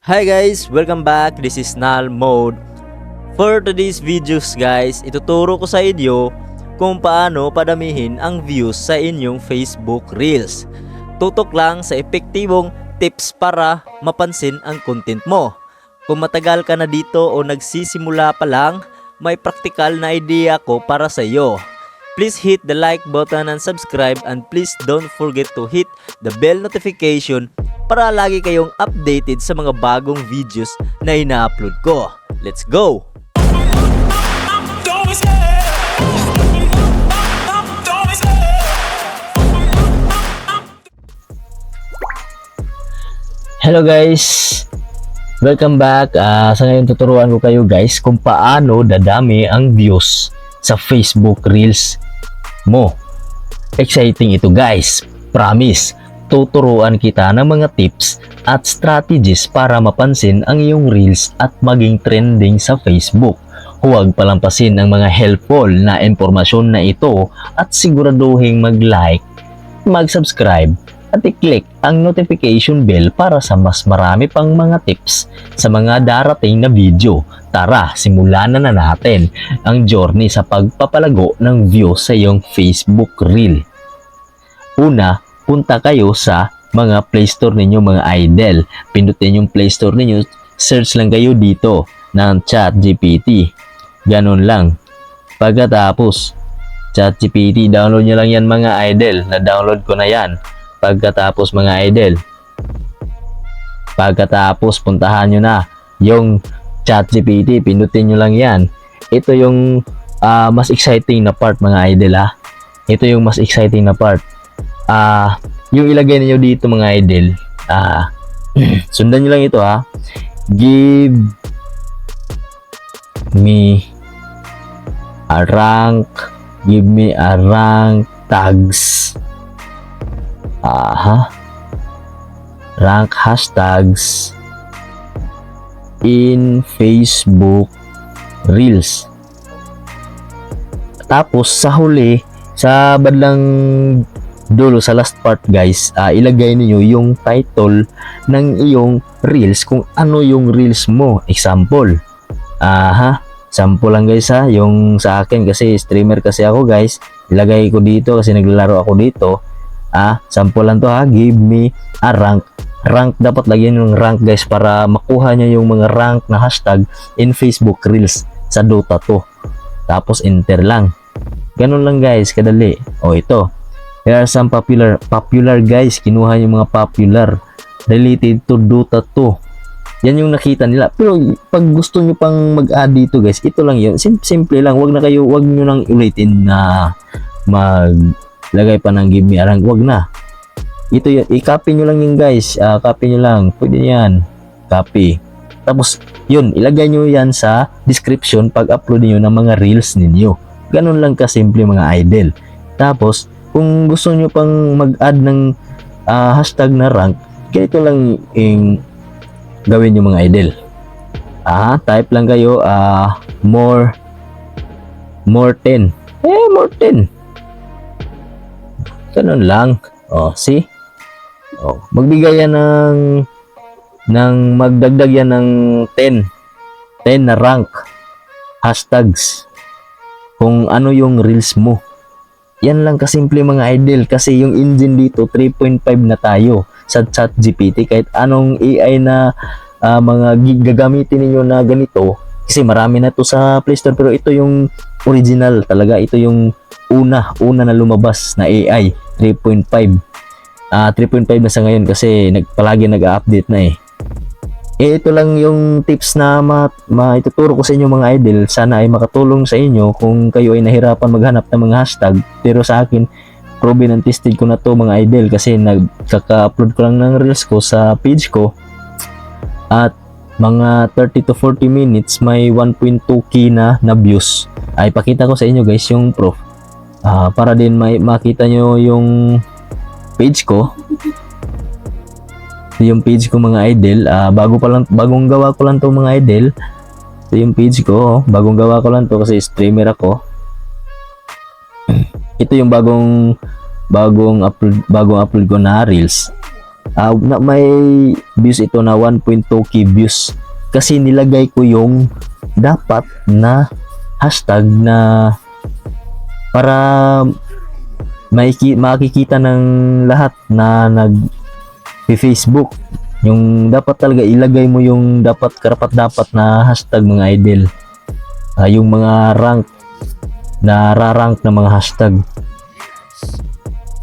Hi guys! Welcome back! This is Nal Mode. For today's videos guys, ituturo ko sa inyo kung paano padamihin ang views sa inyong Facebook Reels. Tutok lang sa epektibong tips para mapansin ang content mo. Kung matagal ka na dito o nagsisimula pa lang, may practical na idea ko para sa iyo. Please hit the like button and subscribe and please don't forget to hit the bell notification para lagi kayong updated sa mga bagong videos na ina-upload ko. Let's go! Hello guys! Welcome back. Ah, sa ngayon tuturuan ko kayo guys kung paano dadami ang views sa Facebook Reels mo. Exciting ito guys. Promise. Tuturuan kita ng mga tips at strategies para mapansin ang iyong Reels at maging trending sa Facebook. Huwag palampasin ang mga helpful na impormasyon na ito at siguraduhin mag-like, mag-subscribe at i-click ang notification bell para sa mas marami pang mga tips sa mga darating na video. Tara, simulan na na natin ang journey sa pagpapalago ng views sa iyong Facebook Reel. Una, punta kayo sa mga Play Store ninyo mga idol. Pindutin yung Play Store ninyo, search lang kayo dito ng Chat GPT. Ganun lang. Pagkatapos, Chat GPT, download nyo lang yan mga idol. Na-download ko na yan. Pagkatapos mga idol, pagkatapos puntahan nyo na yung chat GPT, pindutin nyo lang yan. Ito yung ah, mas exciting na part mga idol ha. Ito yung mas exciting na part. Ah, yung ilagay niyo dito mga idol, ah, sundan nyo lang ito ha. Give me a rank, give me a rank tags. Aha. Rank hashtags in Facebook Reels. Tapos sa huli, sa badlang dulo sa last part guys, ah, ilagay niyo yung title ng iyong Reels kung ano yung Reels mo. Example. Aha. Sample lang guys ha, yung sa akin kasi streamer kasi ako guys. Ilagay ko dito kasi naglalaro ako dito. Ah, sample lang to ha. Give me a rank. Rank dapat lagyan yung rank guys para makuha niya yung mga rank na hashtag in Facebook Reels sa Dota 2. Tapos enter lang. Ganun lang guys, kadali. O ito. Here are some popular popular guys. Kinuha yung mga popular related to Dota 2. Yan yung nakita nila. Pero pag gusto nyo pang mag-add dito guys, ito lang yun. Sim- simple lang. Wag na kayo, wag nyo nang ulitin na mag lagay pa ng give me a rank. Wag na. Ito. I-copy nyo lang yun guys. Ah, copy nyo lang. Pwede yan. Copy. Tapos, yun. Ilagay nyo yan sa description pag upload niyo ng mga reels ninyo. Ganun lang kasimple mga idol. Tapos, kung gusto nyo pang mag-add ng ah, hashtag na rank, ganito lang yung gawin yung mga idol. Ah, type lang kayo ah more more 10. Eh, more 10. Ganun lang. Oh, see? Oh, magbigay yan ng ng magdagdag yan ng 10. 10 na rank. Hashtags. Kung ano yung reels mo. Yan lang kasimple mga idol kasi yung engine dito 3.5 na tayo sa chat GPT kahit anong AI na ah, mga gagamitin ninyo na ganito kasi marami na to sa Play Store pero ito yung original talaga ito yung una una na lumabas na AI 3.5 ah 3.5 na sa ngayon kasi nag, palagi nag-update na eh eh, ito lang yung tips na ma, maituturo ko sa inyo mga idol. Sana ay makatulong sa inyo kung kayo ay nahirapan maghanap ng mga hashtag. Pero sa akin, proven and tested ko na to mga idol kasi nagkaka-upload ko lang ng reels ko sa page ko. At mga 30 to 40 minutes may 1.2k na na views. Ay pakita ko sa inyo guys yung proof. Ah, para din may makita nyo yung page ko ito yung page ko mga idol. Ah, bago pa lang bagong gawa ko lang to mga idol. Ito yung page ko. Bagong gawa ko lang to kasi streamer ako. Ito yung bagong bagong upload bagong upload ko na reels. Ah, na may views ito na 1.2k views. Kasi nilagay ko yung dapat na hashtag na para maiki, makikita ng lahat na nag Facebook yung dapat talaga ilagay mo yung dapat karapat dapat na hashtag mga idol. Ah, yung mga rank na rarank na mga hashtag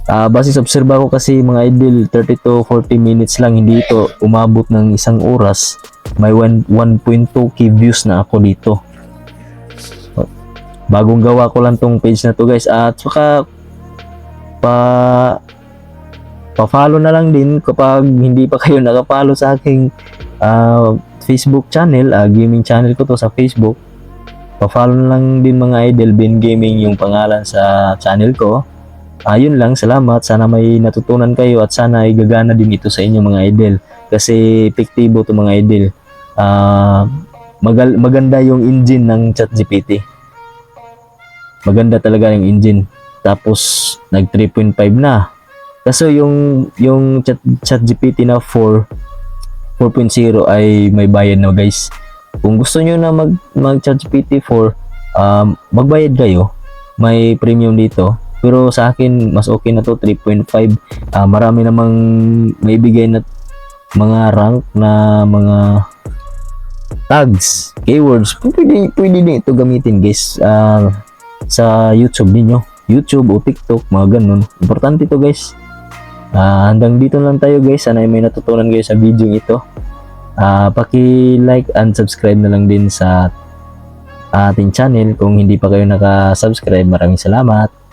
Ah, base sa obserba ko kasi mga idol 30 to 40 minutes lang hindi ito umabot ng isang oras. May 1 1.2k views na ako dito. Bagong gawa ko lang tong page na to guys. At saka pa pa-follow na lang din kapag hindi pa kayo nakapollow sa aking ah, Facebook channel, ah, gaming channel ko to sa Facebook. Pa-follow na lang din mga idol, Ben Gaming yung pangalan sa channel ko. Ayun lang, salamat. Sana may natutunan kayo at sana ay gagana din ito sa inyo mga idol. Kasi epektibo to mga idol. Ah, magal- maganda yung engine ng ChatGPT. Maganda talaga yung engine. Tapos nag 3.5 na. Kaso yung yung chat, chat na 4 4.0 ay may bayad na guys. Kung gusto nyo na mag mag chat GPT 4, um, magbayad kayo. May premium dito. Pero sa akin mas okay na to 3.5. Ah, marami namang may bigay na mga rank na mga tags, keywords. Pwede pwede din ito gamitin guys. Ah, sa YouTube ninyo. YouTube o TikTok, mga ganun. Importante to guys. Ah, hanggang dito lang tayo guys. Sana ay may natutunan kayo sa video ito. Ah, paki-like and subscribe na lang din sa ating channel kung hindi pa kayo naka-subscribe. Maraming salamat.